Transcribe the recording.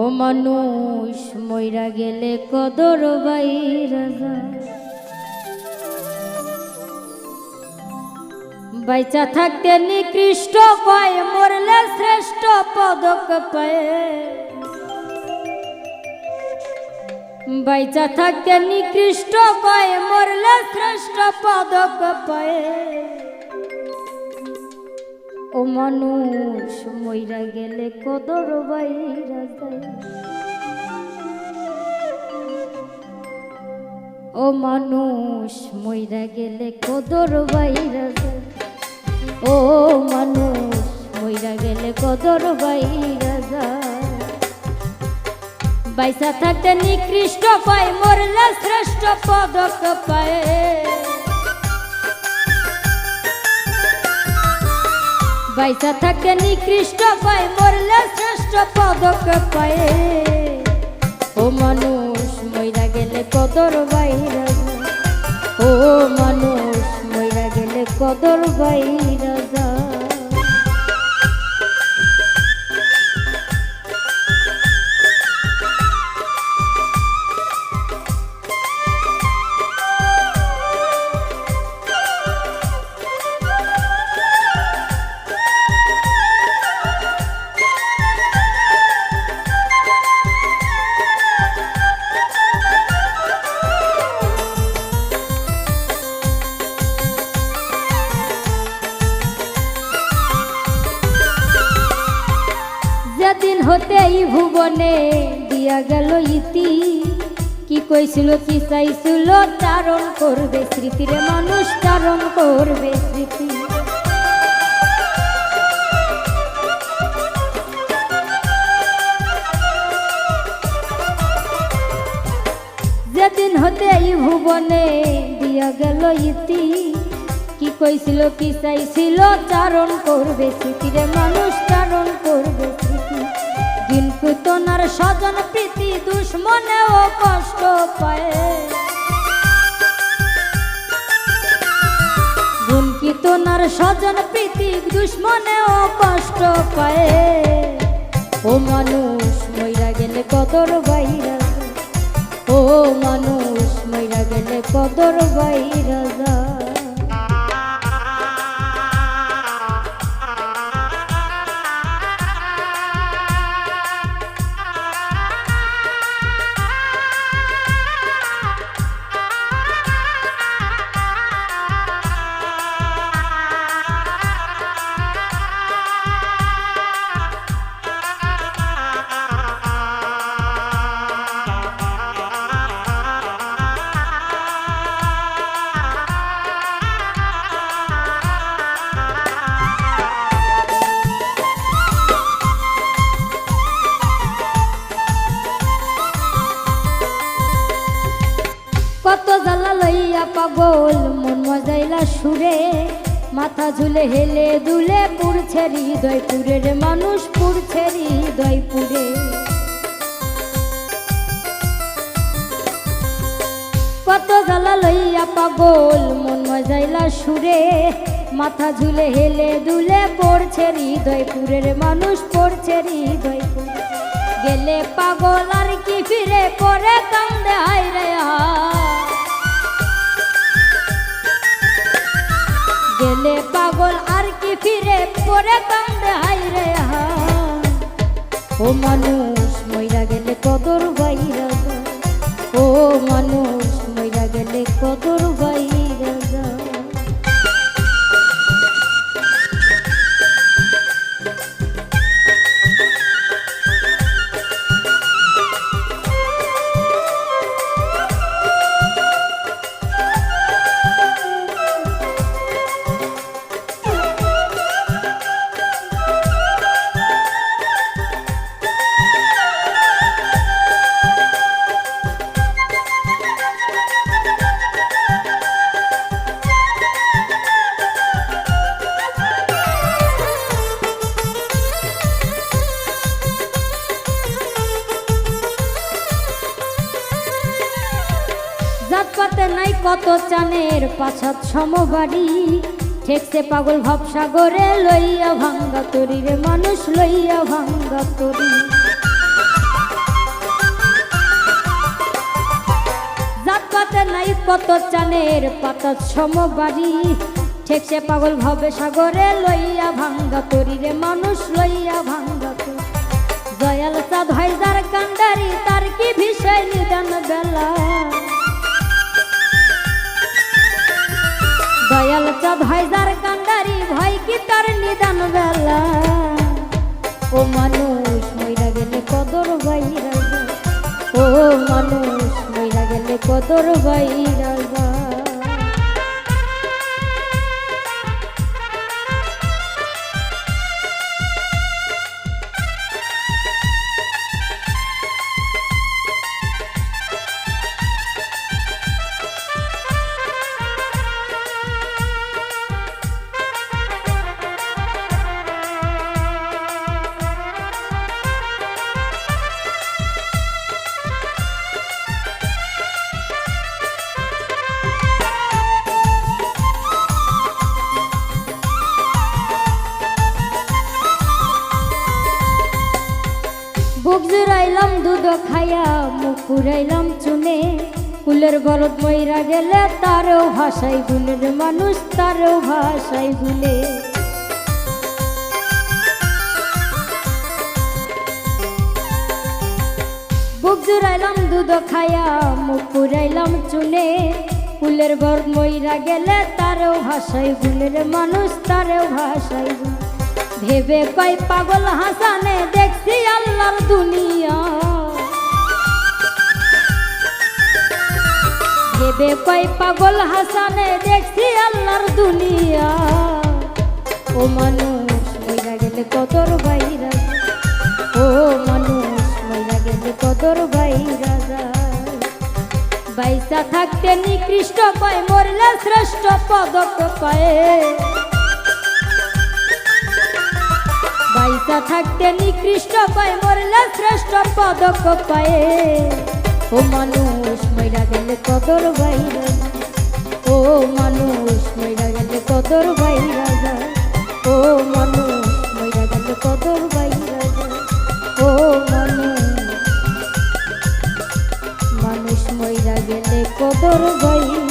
ও মানুষ মইরা গেলে কদর বাই রাজা। বাইচা থাকতে নিকৃষ্ট কয় মরলে শ্রেষ্ঠ পদক পায়। বাইচা থাকতে নিকৃষ্ট কয় মরলে শ্রেষ্ঠ পদক পায়। ও মানুষ মইরা গেলে কদর বাইরা যায়। ও মানুষ মইরা গেলে কদর বাইরা ও মানুষ মইরা গেলে কদর বাইরা যায়। বাইসা থাকতে নিকৃষ্ট পায়, মরলে শ্রেষ্ঠ পদক পায়। বাইসা থাকে নিকৃষ্ট পায়, মরলে শ্রেষ্ঠ পদক পায় ও মানুষ, মইরা গেলে কদর বাইরা। ও মানুষ, মইরা গেলে কদর বাইরা হতে ভুবনে দিয়া গেল ইতি। কি কইছিল, কি চাইছিল চারণ করবে স্মৃতিরে, মানুষ চারণ করবে স্মৃতি। যেদিন হতে এই ভুবনে দিয়া গেল ইতি। কি কইছিল, কি চাইছিল চারণ করবে স্মৃতিরে, মানুষ চারণ করবে দিন কুতনার স্বজন প্রীতি দুশ্মনেও কষ্ট পায়। কীর্তনার স্বজন প্রীতি দুশ্মনেও কষ্ট পায়। ও মানুষ, মইরা গেলে কদর বাইরা। ও মানুষ, মইরা গেলে কদর বাইরা। লইয়া পাগল, মন মজাইলা সুরে। মাথা ঝুলে হেলে দুলে পুড়ছে হৃদয় পুরে রে মানুষ, পুড়ছে হৃদয় পুরে কত জ্বালা লইয়া পাগল, মন মজাইলা সুরে। মাথা ঝুলে হেলে দুলে পড়ছে হৃদয় পুরে রে মানুষ, পড়ছে হৃদয় পুরে গেলে পাগল আর কি ফিরে পরে কান্দে হাই রে, হায়। পাগল আর কি ফিরে পরে কান্দে হাই রে। ও মানুষ, মইরা গেলে কদর বাইরা ও মানুষ চাঁদ পাতে নাই কত চানের পাছাত সমবাড়ি। ঠেকছে পাগল ভবসাগরে লইয়া ভাঙ্গা তরি রে মানুষ লইয়া ভাঙ্গা তরি। জাত পাতে নাই কত চানের পাতাত সমবাড়ি। ঠেকছে পাগল ভবে সাগরে লইয়া ভাঙ্গা তরি রে মানুষ লইয়া ভাঙ্গা তরি। জয়াল চাঁদ হয় যার কান্ডারি তার কি বিষয় নিদান বেলা? দয়াল চাঁদ হাইজার কান্ডারি ভাই কি তার নিদান বেলা ও মানুষ, মইরা গেলে কদর যায়। ও মানুষ, মইরা গেলে কদর খাইয়া মুখ পুরাইলাম চুনে। কুলের বলদ মইরা গেলে তারও ভাষাই গুলের মানুষ, তারও ভাষাই গুলে বুক জুড়াইলাম দুধ খাইয়া মুখ পুরাইলাম চুনে। কুলের বলদ মইরা গেলে তারও ভাষাই গুলের মানুষ, তারও ভাষাই ভেবে কয় পাগল হাসানে, দেখছি আল্লাহর দুনিয়া। কয় পাগল হাসানে দেখছি আল্লাহর দুনিয়া। ও মানুষ, মইরা গেলে কদর বাইরা ও মানুষ, মইরা গেলে কদর বাইরা বাইসা থাকতে নিকৃষ্ট কয়, মরলে শ্রেষ্ঠ পদক পায় বাইসা থাকতে নিকৃষ্ট পায় মরলে শ্রেষ্ঠ পদক পায়ে ও মানুষ, মইরা গেলে কদর বাইরা ও মানুষ, মইরা গেলে কদর বাইরা ও মানুষ, মইরা গেলে কদর বাইরা ও মানুষ মানুষ মইরা গেলে কদর বাইরা